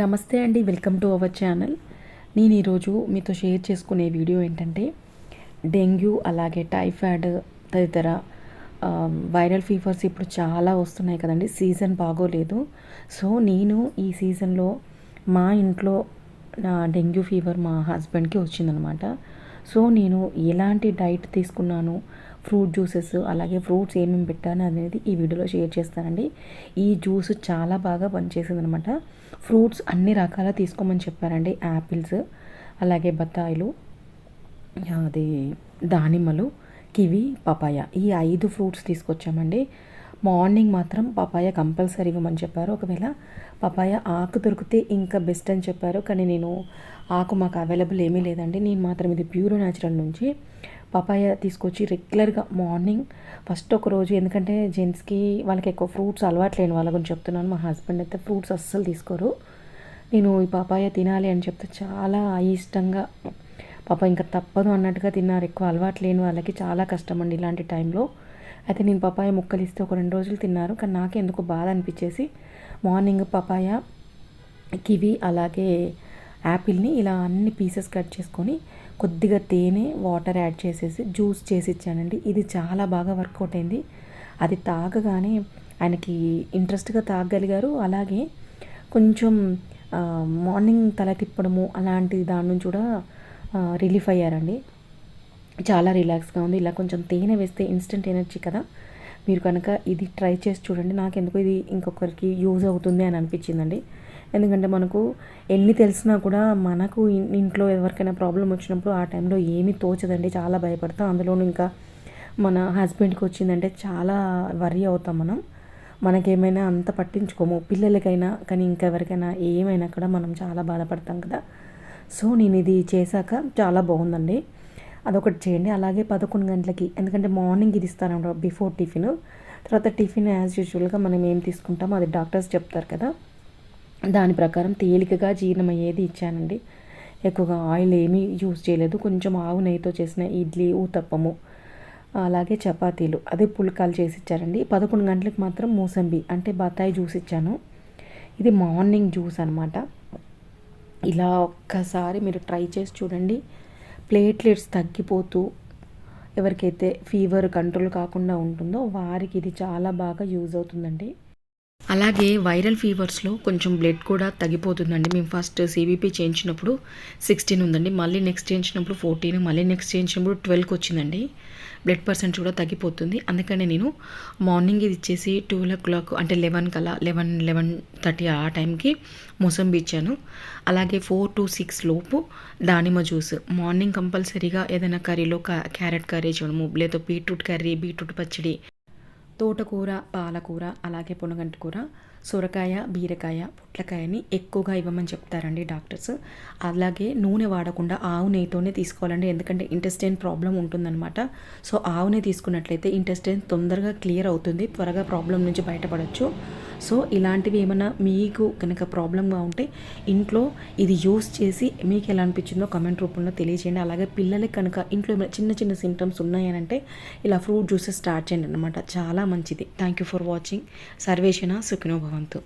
నమస్తే అండి welcome to our channel. నేను ఈరోజు మీతో షేర్ చేసుకునే వీడియో ఏంటంటే డెంగ్యూ అలాగే టైఫాయిడ్ తదితర వైరల్ ఫీవర్స్ ఇప్పుడు చాలా వస్తున్నాయి కదండి సీజన్ బాగోలేదు. సో నేను ఈ సీజన్లో మా ఇంట్లో నా డెంగ్యూ ఫీవర్ మా హస్బెండ్కి వచ్చిందనమాట. సో నేను ఎలాంటి డైట్ తీసుకున్నాను? ఫ్రూట్ జ్యూసెస్ అలాగే ఫ్రూట్స్ ఏమేమి పెట్టాను అనేది ఈ వీడియోలో షేర్ చేస్తానండి. ఈ జ్యూస్ చాలా బాగా పనిచేసింది అనమాట ఫ్రూట్స్ అన్ని రకాల తీసుకోమని చెప్పారండి. యాపిల్స్ అలాగే బత్తాయిలు అది దానిమ్మలు కివి పపాయ. ఈ ఐదు ఫ్రూట్స్ తీసుకొచ్చామండి. మార్నింగ్ మాత్రం పపాయ కంపల్సరీ ఇవ్వమని చెప్పారు. ఒకవేళ పపాయ ఆకు దొరికితే ఇంకా బెస్ట్ అని చెప్పారు. కానీ నేను ఆకు మాకు అవైలబుల్ ఏమీ లేదండి. నేను మాత్రం ఇది ప్యూర్ న్యాచురల్ నుంచి పపాయ తీసుకొచ్చి రెగ్యులర్గా మార్నింగ్ ఫస్ట్ ఒక రోజు ఎందుకంటే జెంట్స్కి వాళ్ళకి ఎక్కువ ఫ్రూట్స్ అలవాటు లేని వాళ్ళ గురించి చెప్తున్నాను. మా హస్బెండ్ అయితే ఫ్రూట్స్ అస్సలు తీసుకోరు. నేను ఈ పపాయ తినాలి అని చెప్తే చాలా ఇష్టంగా పాప ఇంకా తప్పదు అన్నట్టుగా తిన్నారు. ఎక్కువ అలవాటు లేని వాళ్ళకి చాలా కష్టం అండి ఇలాంటి టైంలో. అయితే నేను పపాయ ముక్కలు ఇస్తే ఒక రెండు రోజులు తిన్నారు. కానీ నాకు ఎందుకు బాధ అనిపించేసి మార్నింగ్ పపాయ కివి అలాగే యాపిల్ని ఇలా అన్ని పీసెస్ కట్ చేసుకొని కొద్దిగా తేనె వాటర్ యాడ్ చేసేసి జ్యూస్ చేసి ఇచ్చానండి. ఇది చాలా బాగా వర్కౌట్ అయింది. అది తాగగానే ఆయనకి ఇంట్రెస్ట్గా తాగగలిగారు అలాగే కొంచెం మార్నింగ్ తల తిప్పడము అలాంటి దాని నుంచి కూడా రిలీఫ్ అయ్యారండి. చాలా రిలాక్స్గా ఉంది. ఇలా కొంచెం తేనె వేస్తే ఇన్స్టెంట్ ఎనర్జీ కదా. మీరు కనుక ఇది ట్రై చేసి చూడండి. నాకు ఎందుకు ఇది ఇంకొకరికి యూజ్ అవుతుంది అని అనిపించిందండి. ఎందుకంటే మనకు ఎన్ని తెలిసినా కూడా మనకు ఇంట్లో ఎవరికైనా ప్రాబ్లం వచ్చినప్పుడు ఆ టైంలో ఏమీ తోచదండి. చాలా భయపడతాం. అందులోనూ ఇంకా మన హస్బెండ్కి వచ్చిందంటే చాలా వరీ అవుతాం మనం. మనకేమైనా అంత పట్టించుకోము. పిల్లలకైనా కానీ ఇంకెవరికైనా ఏమైనా కూడా మనం చాలా బాధపడతాం కదా. సో నేను ఇది చేశాక చాలా బాగుందండి. అదొకటి చేయండి. అలాగే పదకొండు గంటలకి ఎందుకంటే మార్నింగ్ ఇది ఇస్తాను బిఫోర్ టిఫిన్. తర్వాత టిఫిన్ యాజ్ యూజువల్గా మనం ఏం తీసుకుంటామో అది డాక్టర్స్ చెప్తారు కదా. దాని ప్రకారం తేలికగా జీర్ణమయ్యేది ఇచ్చానండి. ఎక్కువగా ఆయిల్ ఏమీ యూజ్ చేయలేదు. కొంచెం ఆవు నెయ్యితో చేసిన ఇడ్లీ ఊతప్పము అలాగే చపాతీలు అదే పుల్కాలు చేసి ఇచ్చారండి. పదకొండు గంటలకు మాత్రం మూసంబి అంటే బత్తాయి జ్యూస్ ఇచ్చాను. ఇది మార్నింగ్ జ్యూస్ అనమాట ఇలా ఒక్కసారి మీరు ట్రై చేసి చూడండి. ప్లేట్లెట్స్ తగ్గిపోతూ ఎవరికైతే ఫీవర్ కంట్రోల్ కాకుండా ఉంటుందో వారికి ఇది చాలా బాగా యూజ్ అవుతుందండి. అలాగే వైరల్ ఫీవర్స్లో కొంచెం బ్లడ్ కూడా తగ్గిపోతుందండి. మేము ఫస్ట్ సిబిపి చేయించినప్పుడు సిక్స్టీన్ ఉందండి. మళ్ళీ నెక్స్ట్ చేయించినప్పుడు ఫోర్టీన్ మళ్ళీ నెక్స్ట్ చేయించినప్పుడు ట్వెల్వ్కి వచ్చిందండి. బ్లడ్ పర్సెంట్ కూడా తగ్గిపోతుంది. అందుకనే నేను మార్నింగ్ ఇది ఇచ్చేసి ట్వెల్వ్ ఓ క్లాక్ అంటే లెవెన్ కల్లా లెవెన్ లెవెన్ థర్టీ ఆ టైంకి మొసంబి ఇచ్చాను. అలాగే ఫోర్ టు సిక్స్ లోపు దానిమ్మ జ్యూస్ మార్నింగ్ కంపల్సరీగా ఏదైనా కర్రీలో క్యారెట్ కర్రీ చేయడము లేదా బీట్రూట్ కర్రీ బీట్రూట్ పచ్చడి. తోటకూర పాలకూర అలాగే పునగంటి కూర సొరకాయ బీరకాయ పొట్లకాయని ఎక్కువగా ఇవ్వమని చెప్తారండి డాక్టర్స్. అలాగే నూనె వాడకుండా ఆవు నెయ్యితోనే తీసుకోవాలండి. ఎందుకంటే ఇంటెస్టైన్ ప్రాబ్లం ఉంటుందన్నమాట. సో ఆవునే తీసుకున్నట్లయితే ఇంటెస్టైన్ తొందరగా క్లియర్ అవుతుంది. త్వరగా ప్రాబ్లం నుంచి బయటపడవచ్చు సో ఇలాంటివి ఏమైనా మీకు కనుక ప్రాబ్లంగా ఉంటే ఇంట్లో ఇది యూస్ చేసి మీకు ఎలా అనిపించిందో కమెంట్ రూపంలో తెలియజేయండి. అలాగే పిల్లలకి కనుక ఇంట్లో ఏమైనా చిన్న చిన్న సింటమ్స్ ఉన్నాయనంటే ఇలా ఫ్రూట్ జ్యూసెస్ స్టార్ట్ చేయండి అనమాట చాలా మంచిది. Thank you for watching. సర్వేషణ సుఖినో Toronto.